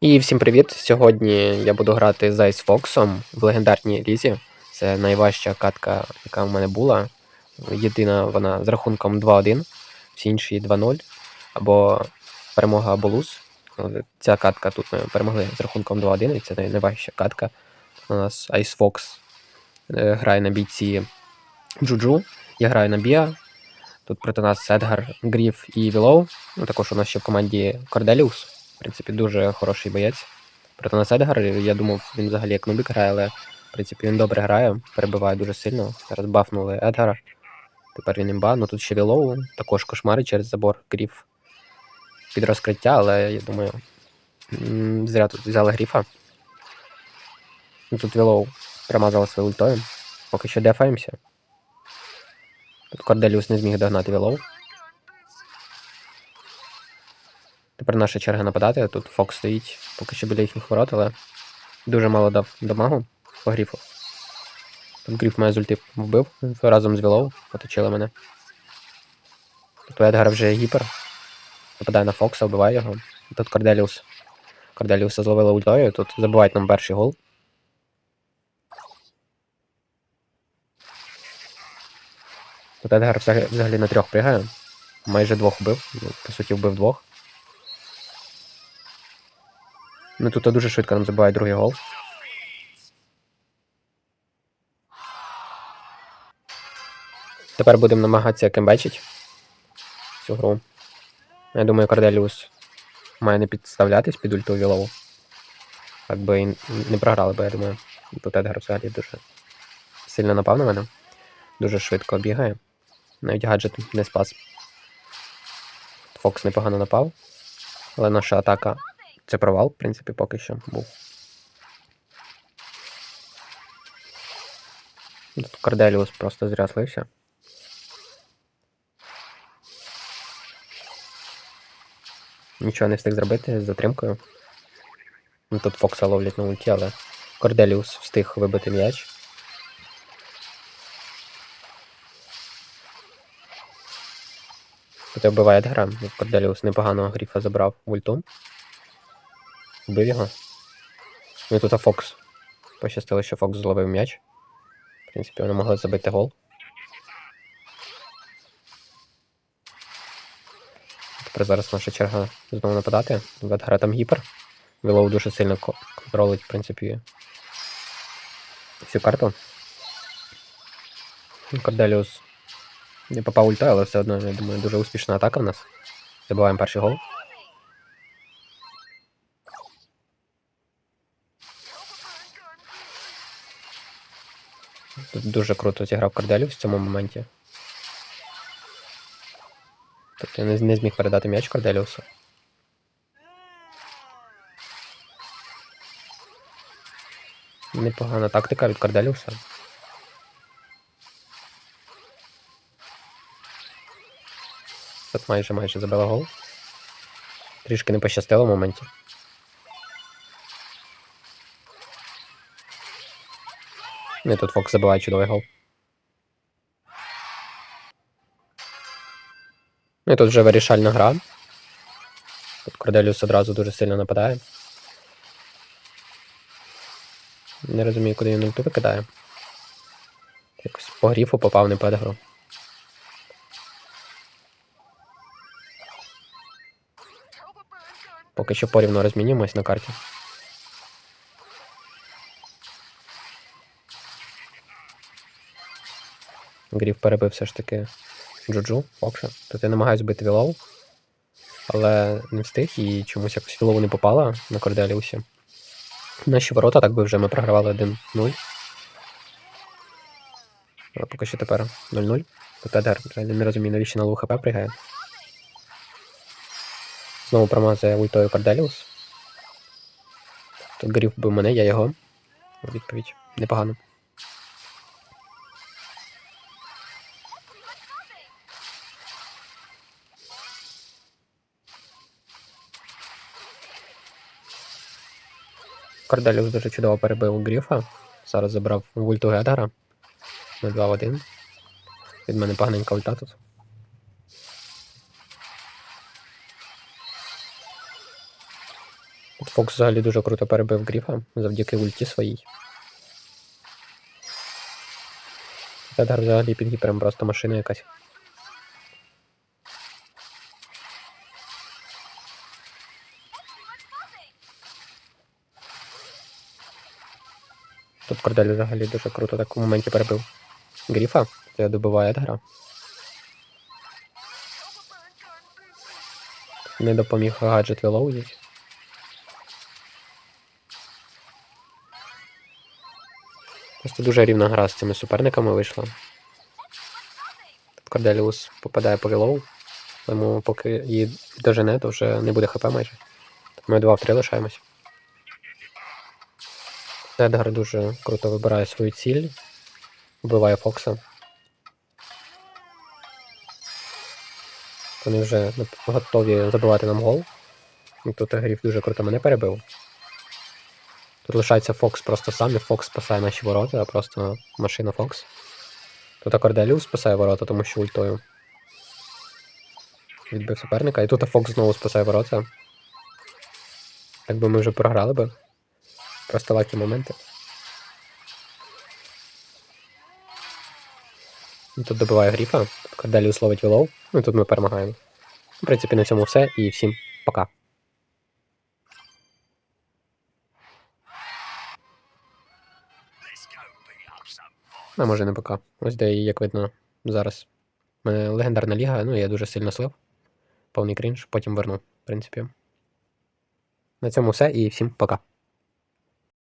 І всім привіт! Сьогодні я буду грати з Ice Fox в легендарній лізі. Це найважча катка, яка в мене була. Єдина вона з рахунком 2-1, всі інші 2-0. Або перемога або луз. Ну, Ця катка тут ми перемогли з рахунком 2-1, і це найважча катка. У нас Ice Fox е, грає на бійці Джуджу. Я граю на Біа. Тут проти нас Едгар, Гріф і Вілоу. Ну, також у нас ще в команді Корделіус. В принципі, дуже хороший боєць. Проти нас Едгар, я думав, він взагалі як нубік грає, але в принципі він добре грає, перебиває дуже сильно. Зараз бафнули Едгара. Тепер він імба. Ну тут ще Вілоу, також кошмари через забор Гріф під розкриття, але я думаю, зря тут взяли Гріфа. Ну, Тут Вілоу промазала своєю ультою. Поки що дефаємося. Тут Корделіус не зміг догнати Вілоу. Тепер наша черга нападати. Тут Фокс стоїть поки що біля їхніх ворот, але дуже мало дав дамагу по гріфу. Тут гріф мене з ульти вбив разом з Вілоу, оточили мене. Тут у Едгара вже гіпер. Нападає на Фокса, вбиває його. Тут Корделіус. Корделіуса зловили ультою, тут забивають нам перший гол. Тут Едгар взагалі, взагалі на трьох пригає. Майже двох вбив. Ну, по суті, вбив двох. Ну тут дуже швидко нам забиває другий гол. Тепер будемо намагатися кембечити цю гру. Я думаю, Корделіус має не підставлятись під ульту Вілову. Так би і не програли би, я думаю. Тут Едгар взагалі дуже сильно напав на мене. Дуже швидко бігає. Навіть гаджет не спас. Фокс непогано напав. Але наша атака це провал, в принципі, поки що був. Тут Корделіус просто зря слився. Нічого не встиг зробити з затримкою. Ну, Тут Фокса ловлять на ульті, але Корделіус встиг вибити м'яч. Тут вбиває Едгара. Корделіус непоганого гріфа забрав в ульту. Вбив його. Ну і тут Фокс. Пощастило, що Фокс зловив м'яч. В принципі, вони могли забити гол. Тепер зараз наша черга знову нападати. В Едгара там гіпер. Вілоу дуже сильно контролить, в принципі, всю карту. Корделіус не попав ульта, але все одно, я думаю, дуже успішна атака в нас. Забиваємо перший гол. Дуже круто зіграв Корделіус в цьому моменті. Тобто я не зміг передати м'яч Корделіусу. Непогана тактика від Корделіуса. Тут майже майже забила гол. Трішки не пощастило в моменті. Ну тут Фокс забиває чудовий гол. Ну і тут вже вирішальна гра. Тут Корделіус одразу дуже сильно нападає. Не розумію, куди він ульту викидає. Якось по гріфу попав не по Едгару. Поки що порівно розмінюємось на карті. Гріф перебив все ж таки Джуджу, Фокса. Тут я намагаюся бити Вілоу, але не встиг і чомусь якось Вілоу не попала на Корделіусі. Наші ворота, так би вже ми програвали 1-0. Але поки що тепер 0-0. Тут Едгар реально не розумію, навіщо на лоу хп пригає. Знову промазує ультою Корделіус. Тут Гріф бив мене, я його. Відповідь. Непогано. Корделіус дуже чудово перебив Гріфа. Зараз забрав ульту Гедгара. На 2 в 1. Від мене поганенька ульта тут. Фокс взагалі дуже круто перебив Гріфа завдяки ульті своїй. Тедгар взагалі під гіпером просто машина якась. Тут Кордель взагалі дуже круто так у моменті перебив Гріфа, це добиває Едгара. Не допоміг гаджет вилоудіть. Просто дуже рівна гра з цими суперниками вийшла. Тут Корделіус попадає по релоу, тому поки її дожене, то вже не буде хп майже. Ми 2 в 3 лишаємось. Едгар дуже круто вибирає свою ціль, вбиває Фокса. Вони вже готові забивати нам гол. І Тут Гріф дуже круто мене перебив. Тут лишається Фокс просто сам, і Фокс спасає наші ворота, а просто машина Фокс. Тут Акорделіус спасає ворота, тому що ультою. Відбив суперника, і тут Фокс знову спасає ворота. Так би ми вже програли би. Просто лакі моменти. Тут добиває гріфа, Корделіус ловить вілоу, ну і тут ми перемагаємо. В принципі, на цьому все, і всім пока. А може не пока. Ось де, як видно, зараз. У мене легендарна ліга, ну я дуже сильно слив. Повний крінж, потім верну, в принципі. На цьому все і всім пока.